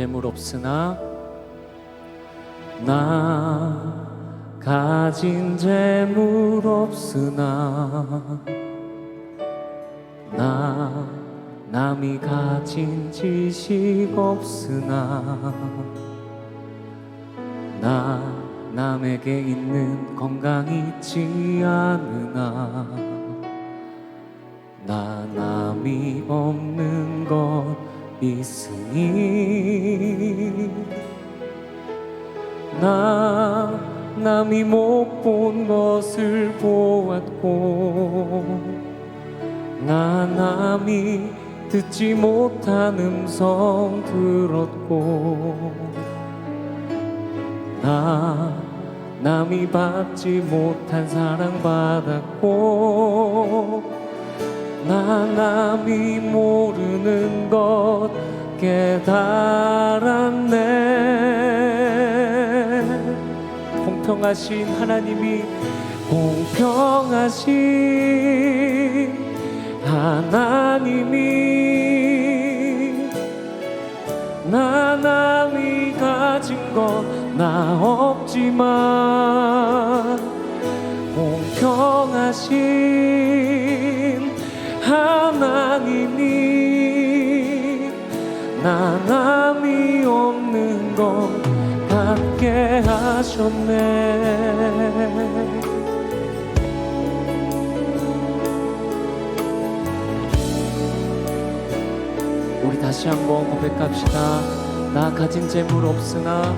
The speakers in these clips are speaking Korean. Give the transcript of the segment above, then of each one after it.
재물 없으나 나 가진 재물 없으나 나 남이 가진 지식 없으나 나 남에게 있는 건강 있지 않으나 나 남이 없는 것 있으니 나 남이 못 본 것을 보았고 나 남이 듣지 못한 음성 들었고 나 남이 받지 못한 사랑 받았고 나 남이 모르는 것 깨달았네. 공평하신 하나님이 공평하신 하나님이 나 남이 가진 것 나 없지만 공평하신 하나님이 나 남이 없는 것 같게 하셨네 우리 다시 한번 고백합시다. 나 가진 재물 없으나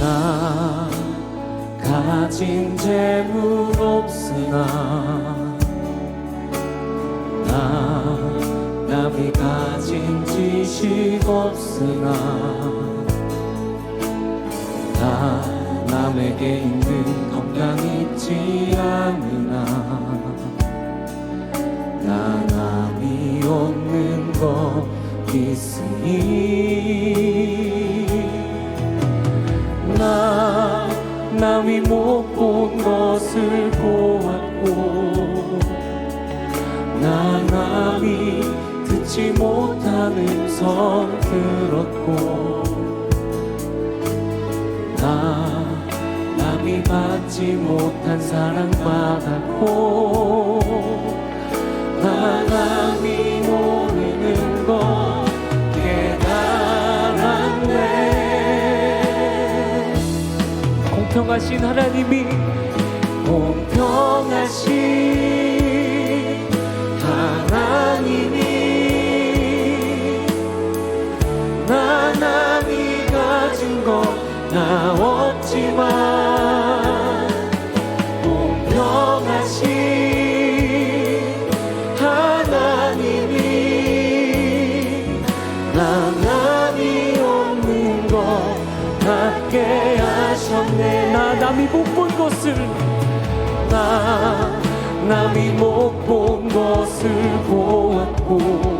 나 가진 재물 없으나 나 남이 가진 지식 없으나 나 남에게 있는 건강 있지 않으나 나 남이 없는 것 있으니 나 남이 못 본 것을 보았고 나 남이 듣지 못한 음성 들었고 나 남이 받지 못한 사랑 받았고 나 남이 모르는 것 깨달았네. 공평하신 하나님이 공평하신 나 없지만 공평하신 하나님이 나 남이 없는 것 같게 하셨네. 나 남이 못 본 것을 나 남이 못 본 것을 보았고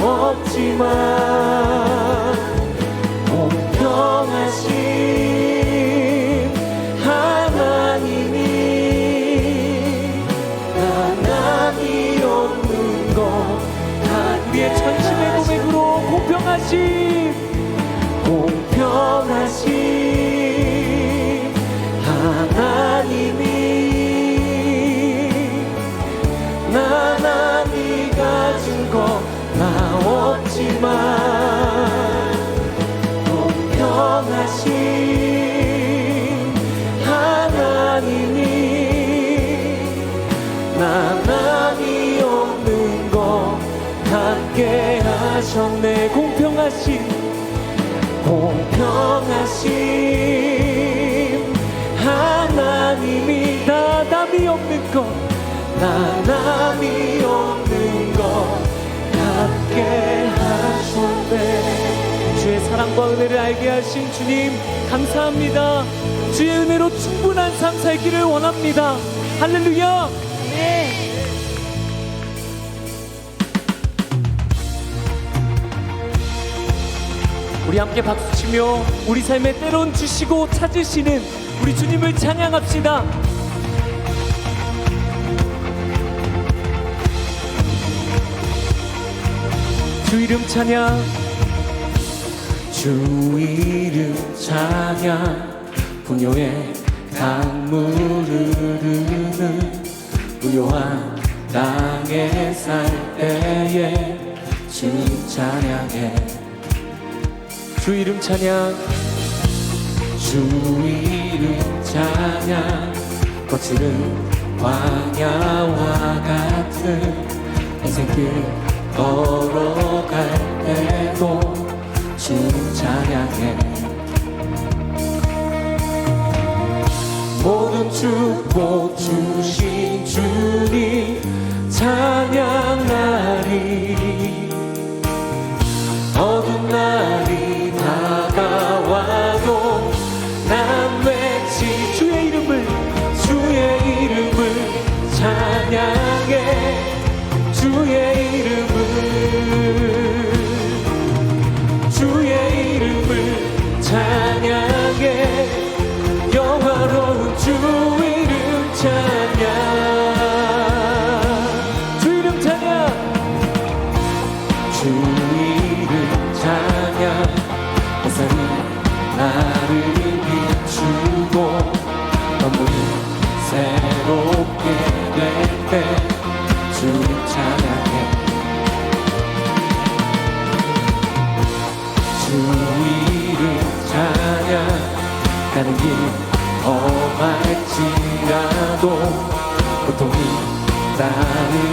없지만 하셨네 공평하신 공평하신 하나님이 나남이 없는 것 나남이 없는 것 함께 하셨네. 주의 사랑과 은혜를 알게 하신 주님 감사합니다. 주의 은혜로 충분한 삶 살기를 원합니다. 할렐루야 우리 함께 박수치며 우리 삶에 때론 주시고 찾으시는 우리 주님을 찬양합시다. 주 이름 찬양. 주 이름 찬양. 분요의 강물을 흐르는 부요한 땅에 살 때에 주 찬양해 주 이름 찬양. 주 이름 찬양. 거칠은 광야와 같은 인생길 걸어갈 때도 주 찬양해 모든 축복 주신 주님 찬양하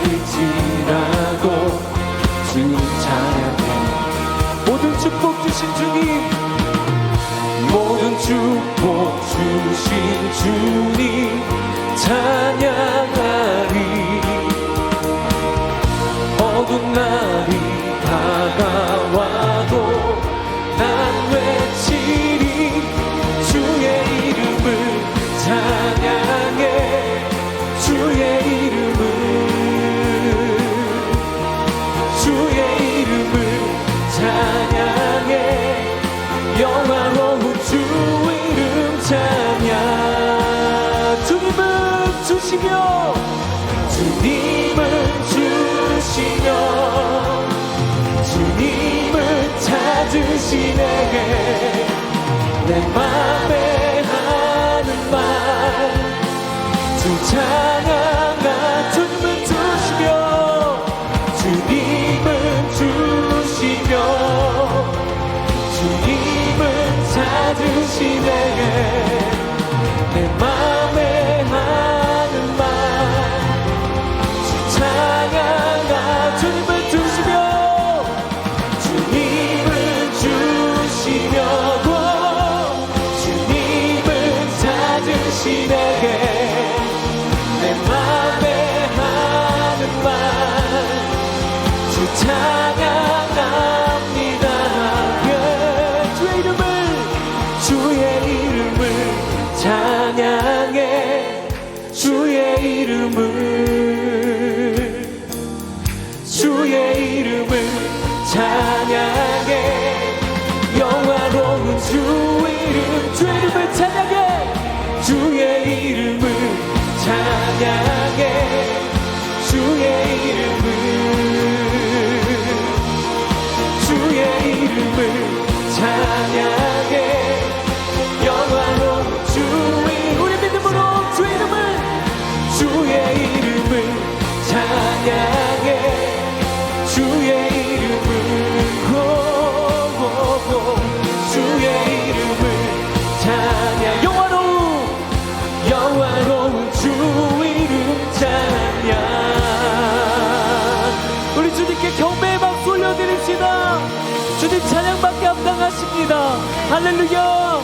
따를지라도 주님 찬양해. 모든 축복 주신 주님. 모든 축복 주신 주님. 찬양하 찾으시네 내 맘에 하는 말주 찬양 감사합니다. 할렐루야.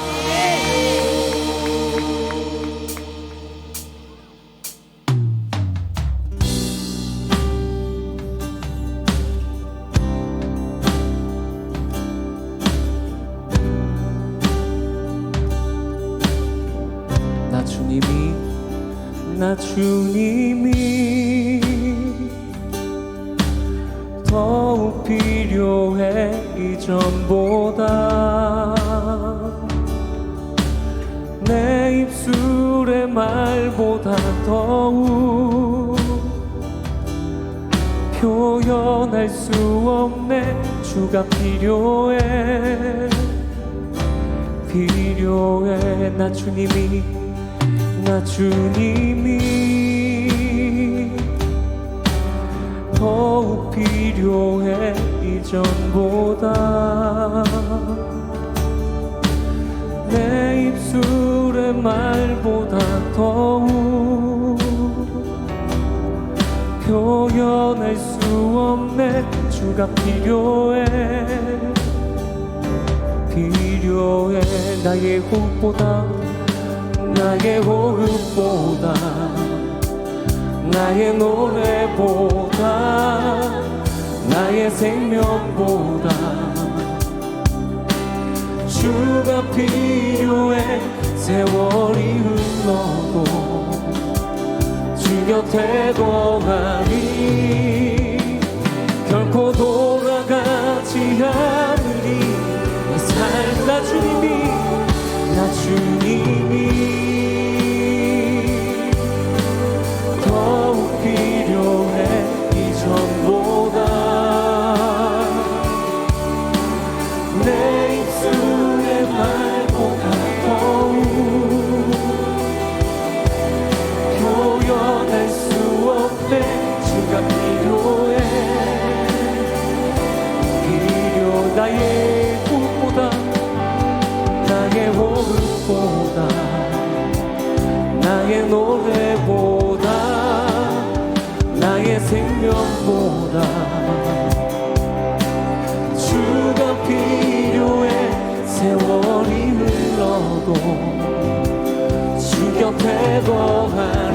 나 주님이 나 주님이 더욱 필요해 이전보다. 내 입술의 말보다 더욱 표현할 수 없네. 주가 필요해 필요해. 나 주님이 나 주님이 전보다 내 입술의 말보다 더욱 표현할 수 없네. 주가 필요해. 필요해. 나의 호흡보다 나의 호흡보다 나의 노래보다 나의 생명보다 주가 필요해 세월이 흘러도 주 곁에 거하리. 결코 돌아가지 않으리. 내삶나 주님이 거하리